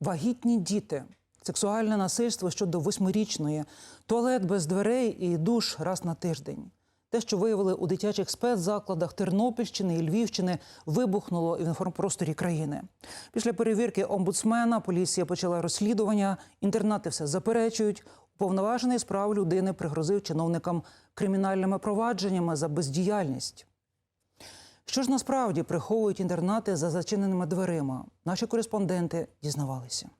Вагітні діти, сексуальне насильство щодо восьмирічної, туалет без дверей і душ раз на тиждень. Те, що виявили у дитячих спецзакладах Тернопільщини і Львівщини, вибухнуло і в інформпросторі країни. Після перевірки омбудсмена поліція почала розслідування. Інтернати все заперечують. Уповноважений з прав людини пригрозив чиновникам кримінальними провадженнями за бездіяльність. Що ж насправді приховують інтернати за зачиненими дверима? Наші кореспонденти дізнавалися.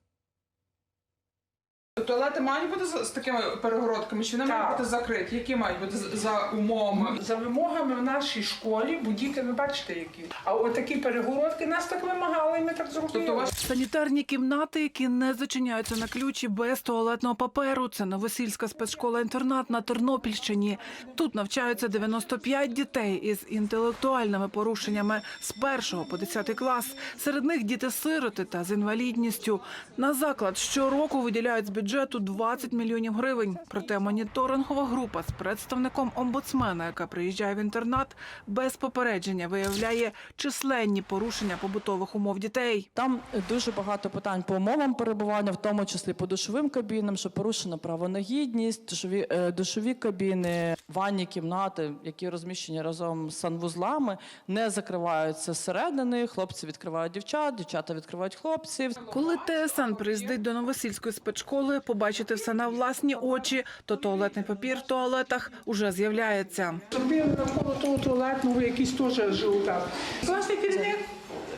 Туалети мають бути з, з такими перегородками, чи вони мають бути закриті? Які мають бути за, за умовами? За вимогами в нашій школі, бо діти ви бачите які. А отакі перегородки нас так вимагали, і ми так зробили. Тобто у вас Санітарні кімнати, які не зачиняються на ключі без туалетного паперу. Це новосільська спецшкола-інтернат на Тернопільщині. Тут навчаються 95 дітей із інтелектуальними порушеннями з 1 по 10 клас. Серед них діти-сироти та з інвалідністю. На заклад щороку виділяють з бюджету 20 мільйонів гривень. Проте моніторингова група з представником омбудсмена, яка приїжджає в інтернат, без попередження виявляє численні порушення побутових умов дітей. Там дуже багато питань по умовам перебування, в тому числі по душовим кабінам, що порушено право на гідність, душові, е, душові кабіни, ванні кімнати, які розміщені разом з санвузлами, не закриваються зсередини. Хлопці відкривають дівчат, дівчата відкривають хлопців. Коли ТСН приїздить до новосільської спецшколи, побачити все на власні очі, то туалетний папір в туалетах уже з'являється. Зробили навколо того туалетного якийсь теж жилка. Класний керівник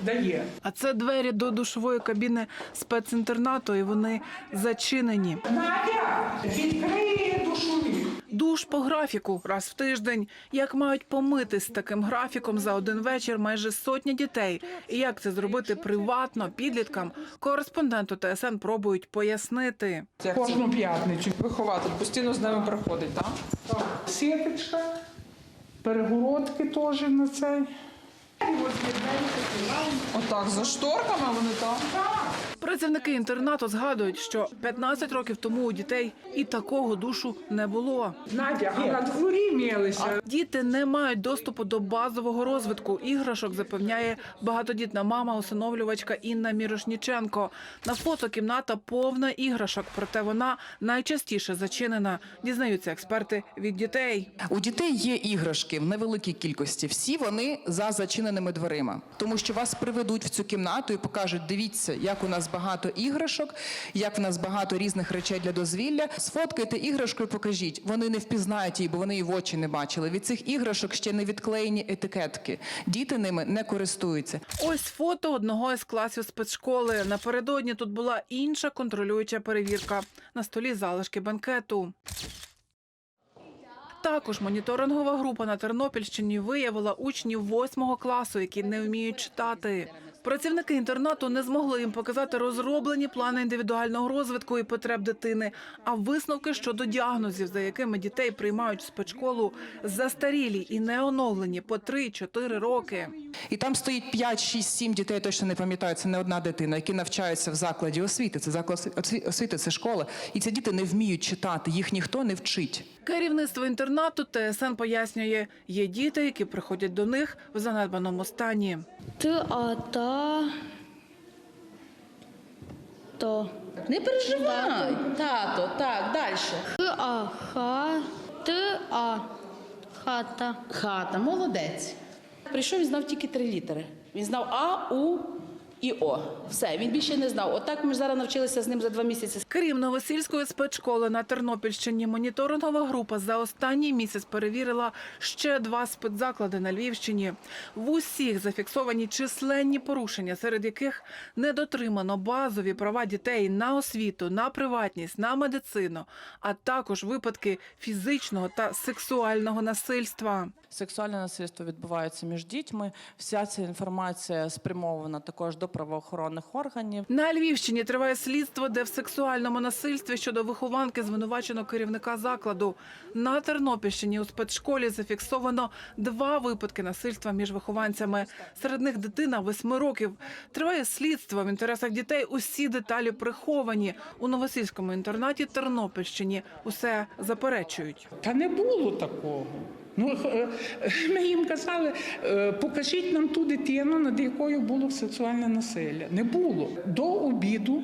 дає. А це двері до душової кабіни спецінтернату, і вони зачинені. Надя, відкриє душові. Душ по графіку раз в тиждень. Як мають помитись з таким графіком за один вечір майже сотня дітей. І як це зробити приватно підліткам? Кореспонденту ТСН пробують пояснити. Кожну п'ятницю. вихователь постійно з ними приходить, так? Сіточка, перегородки теж на цей. Отак, за шторками вони там. Працівники інтернату згадують, що 15 років тому у дітей і такого душу не було. Надя, а на дворі мілися. Діти не мають доступу до базового розвитку іграшок, запевняє багатодітна мама, усиновлювачка Інна Мірошніченко. На фото кімната повна іграшок, проте вона найчастіше зачинена. Дізнаються експерти від дітей. У дітей є іграшки в невеликій кількості. Всі вони за зачиненими дверима, тому що вас приведуть в цю кімнату і покажуть: дивіться, як у нас багато іграшок, як в нас багато різних речей для дозвілля. Сфоткайте іграшку і покажіть. Вони не впізнають її, бо вони її в очі не бачили. Від цих іграшок ще не відклеєні етикетки. Діти ними не користуються. Ось фото одного із класів спецшколи. Напередодні тут була інша контролююча перевірка. На столі залишки банкету. Також моніторингова група на Тернопільщині виявила учнів восьмого класу, які не вміють читати. Працівники інтернату не змогли їм показати розроблені плани індивідуального розвитку і потреб дитини, а висновки щодо діагнозів, за якими дітей приймають в спецшколу, застарілі і не оновлені по 3-4 роки. І там стоїть 5, 6, 7 дітей, я точно не пам'ятаю, це не одна дитина, які навчаються в закладі освіти. Це заклад осві- освіти, це школа. І ці діти не вміють читати, їх ніхто не вчить. Керівництво інтернату ТСН пояснює, є діти, які приходять до них в занедбаному стані. Т, а, та, то. Не переживай, тато, так, далі. Х, а, ха, Т, а, хата. Хата, молодець. Прийшов, він знав тільки три літери. Він знав А, У і О. Все, він більше не знав. Отак ми ж зараз навчилися з ним за два місяці. Крім Новосільської спецшколи на Тернопільщині, моніторингова група за останній місяць перевірила ще два спецзаклади на Львівщині. В усіх зафіксовані численні порушення, серед яких не дотримано базові права дітей на освіту, на приватність, на медицину, а також випадки фізичного та сексуального насильства. Сексуальне насильство відбувається між дітьми. Вся ця інформація спрямована також до правоохоронних органів. На Львівщині триває слідство, де в сексуальному насильстві щодо вихованки звинувачено керівника закладу. На Тернопільщині у спецшколі зафіксовано два випадки насильства між вихованцями. Серед них дитина восьми років. Триває слідство в інтересах дітей. Усі деталі приховані у новосільському інтернаті Тернопільщині. Усе заперечують. Та не було такого. Ну, е, е, ми їм казали, е, покажіть нам ту дитину, над якою було сексуальне насилля. Не було. До обіду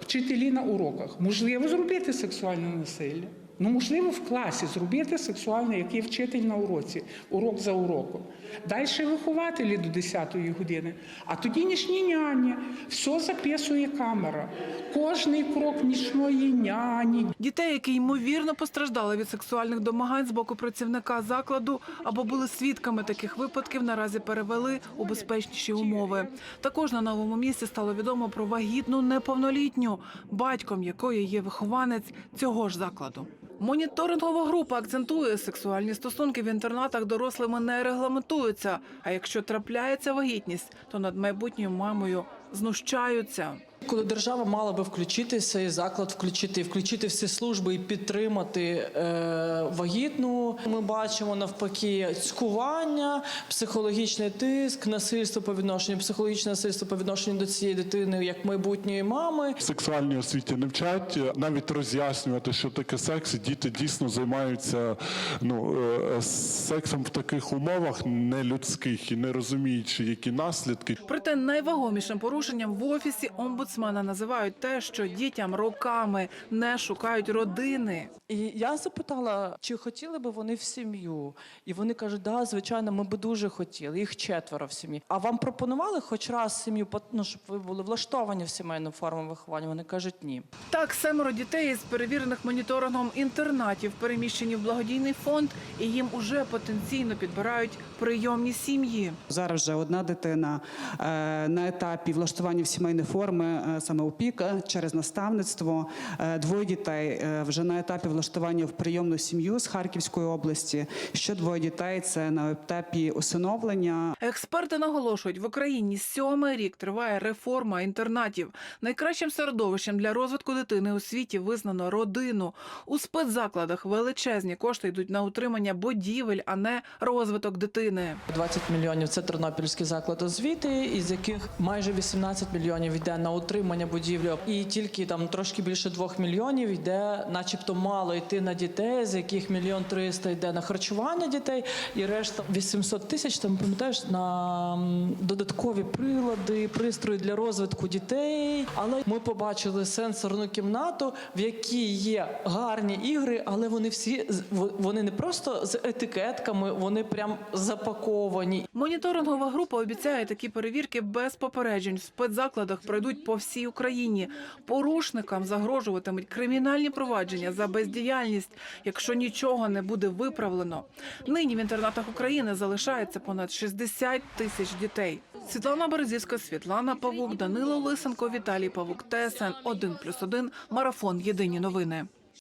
вчителі на уроках. Можливо, зробити сексуальне насилля. Ну, можливо, в класі зробити сексуальне, який вчитель на уроці, урок за уроком. Далі вихователі до 10-ї години. А тоді нічні няні. Все записує камера. Кожний крок нічної няні, Дітей, які ймовірно постраждали від сексуальних домагань з боку працівника закладу або були свідками таких випадків, наразі перевели у безпечніші умови. Також на новому місці стало відомо про вагітну неповнолітню, батьком якої є вихованець цього ж закладу. Моніторингова група акцентує, сексуальні стосунки в інтернатах дорослими не регламентуються. А якщо трапляється вагітність, то над майбутньою мамою знущаються. Коли держава мала би включитися і заклад включити, і включити всі служби і підтримати е, вагітну, ми бачимо навпаки цькування, психологічний тиск, насильство по відношенню, психологічне насильство по відношенню до цієї дитини як майбутньої мами. Сексуальній освіті не вчать навіть роз'яснювати, що таке секс. і Діти дійсно займаються ну, е, сексом в таких умовах нелюдських і не розуміючи, які наслідки. Проте найвагомішим порушенням в офісі омбудсмена називають те, що дітям роками не шукають родини. І я запитала, чи хотіли би вони в сім'ю. І вони кажуть, да, звичайно, ми би дуже хотіли. Їх четверо в сім'ї. А вам пропонували хоч раз сім'ю, ну, щоб ви були влаштовані в сімейну форму виховання? Вони кажуть, ні. Так, семеро дітей із перевірених моніторингом інтернатів переміщені в благодійний фонд, і їм уже потенційно підбирають прийомні сім'ї. Зараз вже одна дитина е, на етапі влаштування в сімейні форми, саме опіка через наставництво. Е, Двоє дітей е, вже на етапі влаштування в прийомну сім'ю з Харківської області. Ще двоє дітей це на етапі усиновлення. Експерти наголошують, в Україні сьомий рік триває реформа інтернатів. Найкращим середовищем для розвитку дитини у світі визнано родину. У спецзакладах величезні кошти йдуть на утримання будівель, а не розвиток дитини. 20 мільйонів це Тернопільський заклад освіти, із яких майже 18 мільйонів йде на утримання будівлі, і тільки там трошки більше 2 мільйонів йде, начебто, мало йти на дітей, з яких мільйон 300 йде на харчування дітей, і решта 800 тисяч там пам'ятаєш на додаткові прилади, пристрої для розвитку дітей. Але ми побачили сенсорну кімнату, в якій є гарні ігри, але вони всі вони не просто з етикетками, вони прям запаковані. Моніторингова група обіцяє такі перевірки без попереджень в спецзакладах пройдуть по всій Україні. Порушникам загрожуватимуть кримінальні провадження за бездіяльність, якщо нічого не буде виправлено. Нині в інтернатах України залишається понад 60 тисяч дітей. Світлана Березівська, Світлана Павук, Данило Лисенко, Віталій Павук, ТСН 1+,1, Марафон. Єдині новини.